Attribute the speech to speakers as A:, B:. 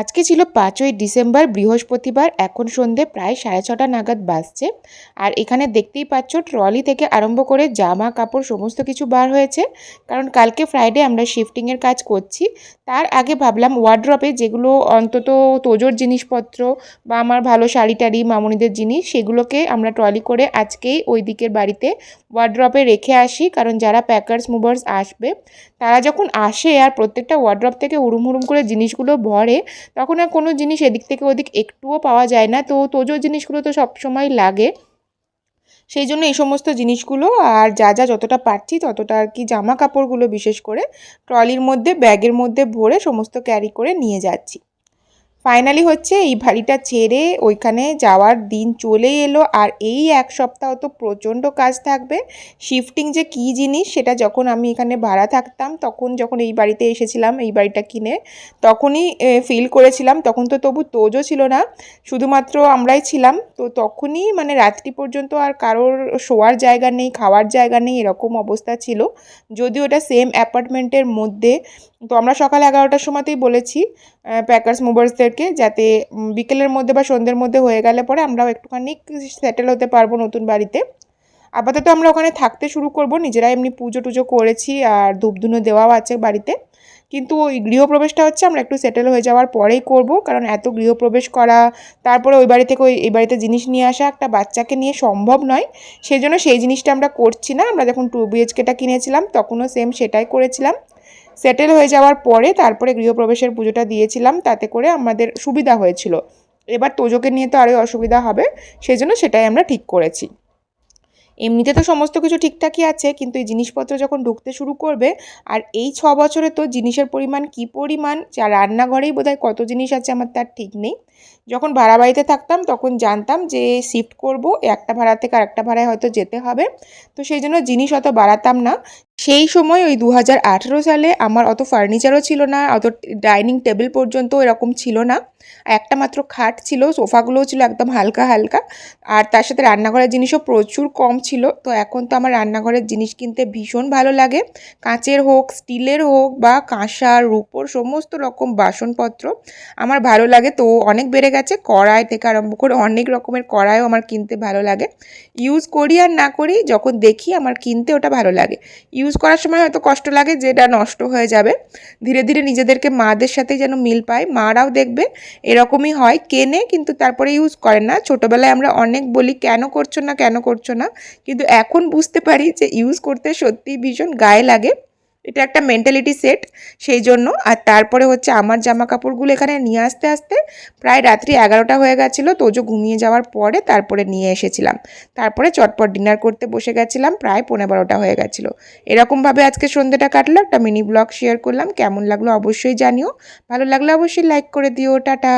A: আজকে ছিল পাঁচই ডিসেম্বর, বৃহস্পতিবার, এখন সন্ধে প্রায় সাড়ে ছটা নাগাদ বাজছে। আর এখানে দেখতেই পাচ্ছ, ট্রলি থেকে আরম্ভ করে জামা, কাপড় সমস্ত কিছু বার হয়েছে। কারণ কালকে ফ্রাইডে আমরা শিফটিংয়ের কাজ করছি। তার আগে ভাবলাম ওয়ার্ড্রপে যেগুলো অন্তত তোজোর জিনিসপত্র বা আমার ভালো শাড়ি টাড়ি মামনিদের জিনিস, সেগুলোকে আমরা ট্রলি করে আজকেই ওই দিকের বাড়িতে ওয়ার্ড্রপে রেখে আসি। কারণ যারা প্যাকার্স মুভার্স আসবে, তারা যখন আসে আর প্রত্যেকটা ওয়ার্ড্রপ থেকে হুড়ুম হুড়ুম করে জিনিসগুলো ভরে তখন আর কোনো জিনিস এদিক থেকে ওদিক একটুও পাওয়া যায় না। তো তোজো জিনিসগুলো তো সবসময় লাগে। সেই জন্য এই সমস্ত জিনিসগুলো আর যা যা যতটা পারছি ততটা আর কি জামা কাপড়গুলো বিশেষ করে ট্রলির মধ্যে, ব্যাগের মধ্যে ভরে সমস্ত ক্যারি করে নিয়ে যাচ্ছি। ফাইনালি হচ্ছে এই বাড়িটা ছেড়ে ওইখানে যাওয়ার দিন চলে এলো। আর এই এক সপ্তাহ তো প্রচণ্ড কাজ থাকবে। শিফটিং যে কী জিনিস সেটা যখন আমি এখানে ভাড়া থাকতাম, তখন যখন এই বাড়িতে এসেছিলাম, এই বাড়িটা কিনে, তখনই ফিল করেছিলাম। তখন তো তবু তোজও ছিল না। শুধুমাত্র আমরাই ছিলাম। তো তখনই মানে রাত্রি পর্যন্ত আর কারোর শোয়ার জায়গা নেই, খাওয়ার জায়গা নেই, এরকম অবস্থা ছিল। যদিও ওটা সেম অ্যাপার্টমেন্টের মধ্যে তো আমরা সকাল এগারোটার সময়তেই বলেছি প্যাকার্স মুভার্সদেরকে যাতে বিকেলের মধ্যে বা সন্ধ্যের মধ্যে হয়ে গেলে পরে আমরাও একটুখানি সেটেল হতে পারব নতুন বাড়িতে। আপাতত আমরা ওখানে থাকতে শুরু করব, নিজেরা এমনি পুজো টুজো করেছি আর ধূপধুনো দেওয়াও আছে বাড়িতে। কিন্তু ওই গৃহপ্রবেশটা হচ্ছে আমরা একটু সেটেল হয়ে যাওয়ার পরেই করব, কারণ এত গৃহপ্রবেশ করা, তারপরে ওই বাড়ি থেকে ওই, এই বাড়িতে জিনিস নিয়ে আসা একটা বাচ্চাকে নিয়ে সম্ভব নয়। সেই জন্য সেই জিনিসটা আমরা করছি না। আমরা যখন টু বিএইচকেটা কিনেছিলাম, তখনও সেম সেটাই করেছিলাম। সেটেল হয়ে যাওয়ার পরে তারপরে গৃহপ্রবেশের পুজোটা দিয়েছিলাম, তাতে করে আমাদের সুবিধা হয়েছিল। এবার তোজোকে নিয়ে তো আরোই অসুবিধা হবে সেই জন্য সেটাই আমরা ঠিক করেছি। এমনিতে তো সমস্ত কিছু ঠিকঠাকই আছে, কিন্তু এই জিনিসপত্র যখন ঢুকতে শুরু করবে, আর এই ছ বছরে তো জিনিসের পরিমাণ কি পরিমাণ যা রান্নাঘরেই বোধহয় কত জিনিস আছে আমার তার ঠিক নেই। যখন ভাড়া বাড়িতে থাকতাম, তখন জানতাম যে শিফট করব, একটা ভাড়া থেকে আরেকটা ভাড়ায় হয়তো যেতে হবে। তো সেই জন্য জিনিস অত বাড়াতাম না সেই সময় ওই দু হাজার আঠেরো সালে আমার অত ফার্নিচারও ছিল না, অত ডাইনিং টেবিল পর্যন্ত এরকম ছিল না। একটা মাত্র খাট ছিল, সোফাগুলোও ছিল একদম হালকা হালকা। আর তার সাথে রান্নাঘরের জিনিসও প্রচুর কম ছিল। তো এখন তো আমার রান্নাঘরের জিনিস কিনতে ভীষণ ভালো লাগে। কাঁচের হোক, স্টিলের হোক বা কাঁসার, রূপোর সমস্ত রকম বাসনপত্র আমার ভালো লাগে। তো অনেক বেড়ে গেছে, কড়াই থেকে আরম্ভ করে অনেক রকমের কড়াইও আমার কিনতে ভালো লাগে। ইউজ করি আর না করি, যখন দেখি আমার কিনতে ওটা ভালো লাগে। ইউজ করার সময় হয়তো কষ্ট লাগে, যেটা নষ্ট হয়ে যাবে। ধীরে ধীরে নিজেদেরকে মাদের সাথে যেন মিল পায়। মারাও দেখবে, এরকমই হয়। কেনে কিন্তু তারপরে ইউজ করে না। ছোটোবেলায় আমরা অনেক বলি, কেন করছ না, কেন করছ না? কিন্তু এখন বুঝতে পারি যে ইউজ করতে সত্যিই ভীষণ গায়ে লাগে। এটা একটা মেন্টালিটি সেট সেই জন্য। আর তারপরে হচ্ছে আমার জামা কাপড়গুলো এখানে নিয়ে আসতে আসতে প্রায় রাত্রি এগারোটা হয়ে গেছিল তোজো ঘুমিয়ে যাওয়ার পরে তারপরে নিয়ে এসেছিলাম। তারপরে চটপট ডিনার করতে বসে গেছিলাম, প্রায় পনেরো বারোটা হয়ে গেছিল। এরকমভাবে আজকে সন্ধ্যেটা কাটলো, একটা মিনি ব্লগ শেয়ার করলাম। কেমন লাগল অবশ্যই জানিও। ভালো লাগলে অবশ্যই লাইক করে দিও। টাটা!